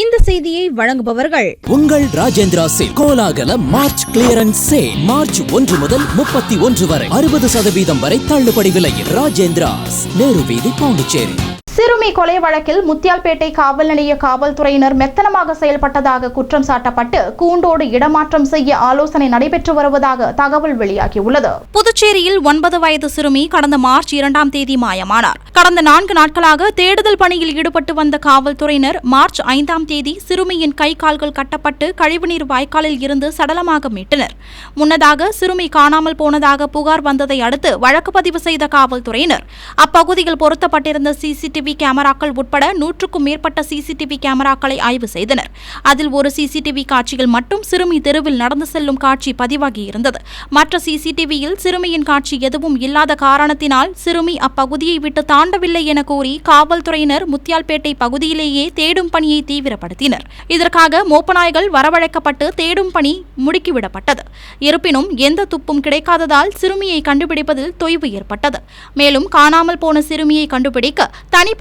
இந்த செய்தியை வழங்குபவர்கள் உங்கள் ராஜேந்திரா சில். கோலாகல மார்ச் கிளியரன்ஸ் சேல் மார்ச் ஒன்று முதல் முப்பத்தி ஒன்று வரை. அறுபது சதவீதம் வரை தள்ளுபடி விலையில் ராஜேந்திராஸ் நேரு வீதி பாண்டிச்சேரி. சிறுமி கொலை வழக்கில் முத்தியால்பேட்டை காவல் நிலைய காவல்துறையினர் மெத்தனமாக செயல்பட்டதாக குற்றம் சாட்டப்பட்டு கூண்டோடு இடமாற்றம் செய்ய ஆலோசனை நடைபெற்று வருவதாக தகவல் வெளியாகியுள்ளது. புதுச்சேரியில் ஒன்பது வயது சிறுமி கடந்த மார்ச் இரண்டாம் தேதி மாயமானார். கடந்த நான்கு நாட்களாக தேடுதல் பணியில் ஈடுபட்டு வந்த காவல்துறையினர் மார்ச் ஐந்தாம் தேதி சிறுமியின் கை கால்கள் கட்டப்பட்டு கழிவுநீர் வாய்க்காலில் இருந்து சடலமாக மீட்டனர். முன்னதாக சிறுமி காணாமல் போனதாக புகார் வந்ததை அடுத்து வழக்கு பதிவு செய்த காவல்துறையினர் அப்பகுதியில் பொருத்தப்பட்டிருந்த சிசிடிவி கேமராக்கள் உட்பட நூற்றுக்கும் மேற்பட்ட சிசிடிவி கேமராக்களை ஆய்வு செய்தனர். அதில் ஒரு சிசிடிவி காட்சியில் மட்டும் சிறுமி தெருவில் நடந்து செல்லும் காட்சி பதிவாகியிருந்தது மற்ற சிசிடிவியில் சிறுமியின் காட்சி எதுவும் இல்லாத காரணத்தினால் சிறுமி அப்பகுதியை விட்டு தாண்டவில்லை என கூறி காவல்துறையினர் முத்தியால்பேட்டை பகுதியிலேயே தேடும் பணியை தீவிரப்படுத்தினர். இதற்காக மோப்பநாய்கள் வரவழைக்கப்பட்டு தேடும் பணி முடுக்கிவிடப்பட்டது. இருப்பினும் எந்த துப்பும் கிடைக்காததால் சிறுமியை கண்டுபிடிப்பதில் தொய்வு ஏற்பட்டது. மேலும் காணாமல் போன சிறுமியை கண்டுபிடிக்க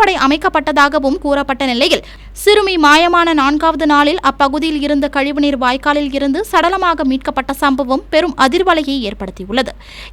கடற்படை அமைக்கப்பட்டதாகவும் கூறப்பட்ட நிலையில் சிறுமி மாயமான நான்காவது நாளில் அப்பகுதியில் இருந்த கழிவுநீர் வாய்க்காலில் இருந்து சடலமாக மீட்கப்பட்ட சம்பவம் பெரும் அதிர்வலையை ஏற்படுத்தியுள்ளது.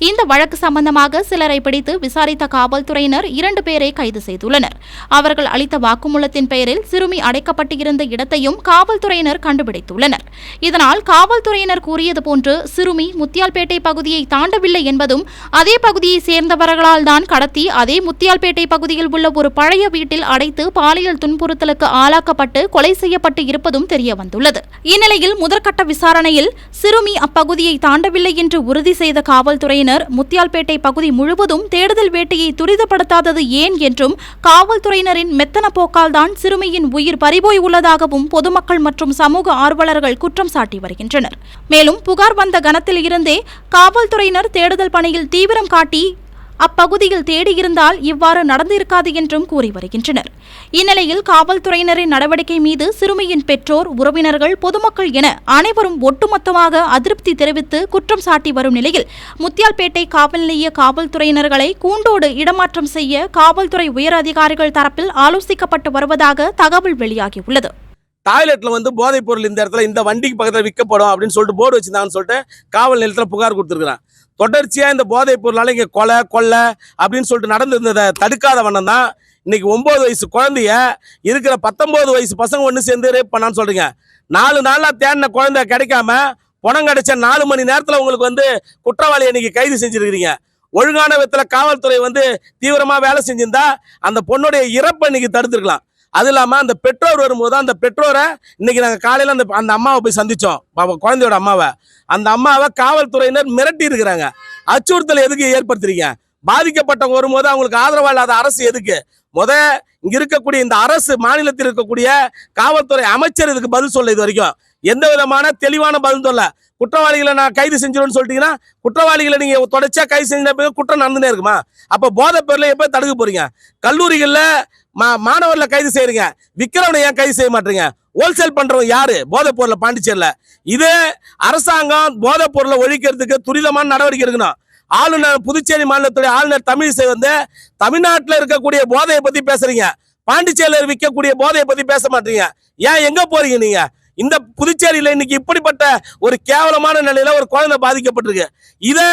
இந்த வழக்கு சம்பந்தமாக சிலரை பிடித்து விசாரித்த காவல்துறையினர் இரண்டு பேரை கைது செய்துள்ளனர். அவர்கள் அளித்த வாக்குமூலத்தின் பெயரில் சிறுமி அடைக்கப்பட்டு இருந்த இடத்தையும் காவல்துறையினர் கண்டுபிடித்துள்ளனர். இதனால் காவல்துறையினர் கூறியது போன்று சிறுமி முத்தியால்பேட்டை பகுதியை தாண்டவில்லை என்பதும் அதே பகுதியை சேர்ந்தவர்களால் தான் கடத்தி அதே முத்தியால்பேட்டை பகுதியில் உள்ள ஒரு பழைய வீட்டில் அடைத்து பாலியல் துன்புறுத்தலுக்கு ஆளாக்கப்பட்டு கொலை செய்யப்பட்டு இருப்பதும் தெரிய வந்துள்ளது இந்நிலையில் முதற்கட்ட விசாரணையில் சிறுமி அப்பகுதியை தாண்டவில்லை என்று உறுதி செய்த காவல்துறையினர் முத்தியால்பேட்டை பகுதி முழுவதும் தேடுதல் வேட்டையை துரிதப்படுத்தாதது ஏன் என்றும் காவல்துறையினரின் மெத்தன போக்கால் தான் சிறுமியின் உயிர் பறிபோய் உள்ளதாகவும் பொதுமக்கள் மற்றும் சமூக ஆர்வலர்கள் குற்றம் சாட்டி வருகின்றனர். மேலும் புகார் வந்த கணத்தில் இருந்தே காவல்துறையினர் தேடுதல் பணியில் தீவிரம் காட்டி அப்பகுதியில் தேடியிருந்தால் இவ்வாறு நடந்திருக்காது என்றும் கூறி வருகின்றனர். இந்நிலையில் காவல்துறையினரின் நடவடிக்கை மீது சிறுமியின் பெற்றோர் உறவினர்கள் பொதுமக்கள் என அனைவரும் ஒட்டுமொத்தமாக அதிருப்தி தெரிவித்து குற்றம் சாட்டி வரும் நிலையில் முத்தியால்பேட்டை காவல் நிலைய காவல்துறையினர்களை கூண்டோடு இடமாற்றம் செய்ய காவல்துறை உயர் அதிகாரிகள் தரப்பில் ஆலோசிக்கப்பட்டு வருவதாக தகவல் வெளியாகியுள்ளது. டாய்லெட்டில் வந்து போதைப் பொருள் இந்த இடத்துல இந்த வண்டிக்கு பக்கத்தில் விற்கப்படும் அப்படின்னு சொல்லிட்டு போர்டு வச்சுருந்தாங்கன்னு சொல்லிட்டு காவல் நிலையத்தில் புகார் கொடுத்துருக்கான் தொடர்ச்சியாக இந்த போதைப் பொருளால் இங்கே கொலை கொள்ளை அப்படின்னு சொல்லிட்டு நடந்திருந்ததை தடுக்காத வண்ணம் தான் இன்னைக்கு ஒம்பது வயசு குழந்தைய இருக்கிற பத்தொன்பது வயசு பசங்க ஒன்று சேர்ந்து ரேப் பண்ணான்னு சொல்கிறீங்க நாலு நாளாக தேடின குழந்தை கிடைக்காம பணம் கிடைச்ச நாலு மணி நேரத்தில் உங்களுக்கு வந்து குற்றவாளியை இன்னைக்கு கைது செஞ்சுருக்கிறீங்க. ஒழுங்கான விதத்தில் காவல்துறை வந்து தீவிரமாக வேலை செஞ்சிருந்தா அந்த பொண்ணுடைய இறப்பை இன்னைக்கு தடுத்துருக்கலாம். அது இல்லாமல் அந்த பெற்றோர் வரும்போது அந்த பெற்றோரை இன்னைக்கு நாங்கள் காலையில் அந்த அந்த அம்மாவை போய் சந்தித்தோம் பாப்பா, குழந்தையோட அம்மாவை. அந்த அம்மாவை காவல்துறையினர் மிரட்டி இருக்கிறாங்க. அச்சுறுத்தல் எதுக்கு ஏற்படுத்துறீங்க? பாதிக்கப்பட்டவங்க வரும்போது அவங்களுக்கு ஆதரவா இல்லாத அரசு எதுக்கு? முத இங்க இருக்கக்கூடிய இந்த அரசு மாநிலத்தில் இருக்கக்கூடிய காவல்துறை அமைச்சர் இதுக்கு பதில் சொல்ல இது வரைக்கும். எந்த விதமான தெளிவான பதில் சொல்ல. குற்றவாளிகளை நான் கைது செஞ்சிருவேன்னு சொல்லிட்டீங்கன்னா குற்றவாளிகளை நீங்க தொடர்ச்சியா கைது செஞ்ச குற்றம் நடந்துனே இருக்குமா? அப்ப போதை பொருளை எப்ப தடுக்க போறீங்க? கல்லூரிகள்ல மா மாணவர்களை கைது செய்யறீங்க. விக்கிறவனை ஏன் கைது செய்ய மாட்டீங்க? ஹோல்சேல் பண்றவங்க யாரு? போதைப் பொருளை பாண்டிச்சேரியில. இது அரசாங்கம் போதைப் பொருளை ஒழிக்கிறதுக்கு துரிதமான நடவடிக்கை எடுக்கணும். ஆளுநர் புதுச்சேரி மாநிலத்துடைய ஆளுநர் தமிழிசை வந்து தமிழ்நாட்டில் இருக்கக்கூடிய போதையை பத்தி பேசுறீங்க. பாண்டிச்சேரியில் விற்கக்கூடிய போதையை பத்தி பேச மாட்டீங்க. ஏன் எங்க போறீங்க நீங்க? இந்த புதுச்சேரியில் இன்னைக்கு இப்படிப்பட்ட ஒரு கேவலமான நிலையில ஒரு குழந்தை பாதிக்கப்பட்டிருக்கு. இதை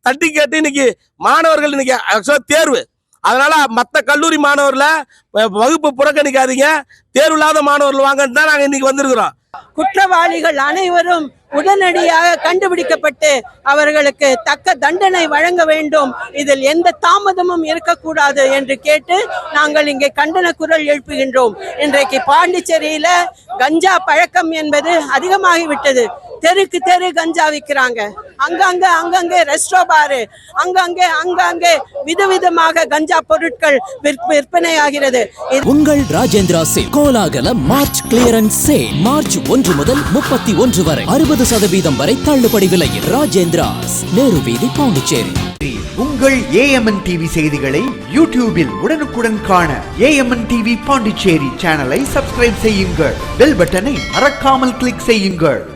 தட்டி கேட்டு இன்னைக்கு மாணவர்கள் இன்னைக்கு ஆக்சுவலாக தேர்வு. அதனால மற்ற கல்லூரி மாணவர்களை வ- வகுப்பு புறக்கணிக்காதீங்க. தேர்வு இல்லாத மாணவர்கள் வாங்கன்னு தான் நாங்கள் இன்னைக்கு வந்திருக்கிறோம். குற்றவாளிகள் அனைவரும் உடனடியாக கண்டுபிடிக்கப்பட்டு அவர்களுக்கு தக்க தண்டனை வழங்க வேண்டும். இதில் எந்த தாமதமும் இருக்கக்கூடாது என்று கேட்டு நாங்கள் இங்கே கண்டன குரல் எழுப்புகின்றோம். இன்றைக்கு பாண்டிச்சேரியில கஞ்சா பழக்கம் என்பது அதிகமாகிவிட்டது. தெருக்கு தெரு கஞ்சா விற்கிறாங்க அங்கங்க அங்கங்கே ரெஸ்டோ பாரு. அங்கங்கே அங்கங்கே விதவிதமாக கஞ்சா பொருட்கள் விற்ப- விற்பனையாகிறது. இது உங்கள் ராஜேந்திரா சில் கோலாகல மார்ச் கிளியரன்ஸ் சேல் மார்ச் ஒன்று முதல் முப்பத்தி ஒன்று வரை அறுபது சதவீதம் வரை தள்ளுபடி விலையில் ராஜேந்திராஸ் நேரு வீதி பாண்டிச்சேரி. உங்கள் ஏஎம்என் டிவி செய்திகளை யூடியூபில் உடனுக்குடன் காண ஏஎம்என் டிவி பாண்டிச்சேரி சேனலை சப்ஸ்கிரைப் செய்யுங்கள். பெல் பட்டனை மறக்காமல் கிளிக் செய்யுங்கள்.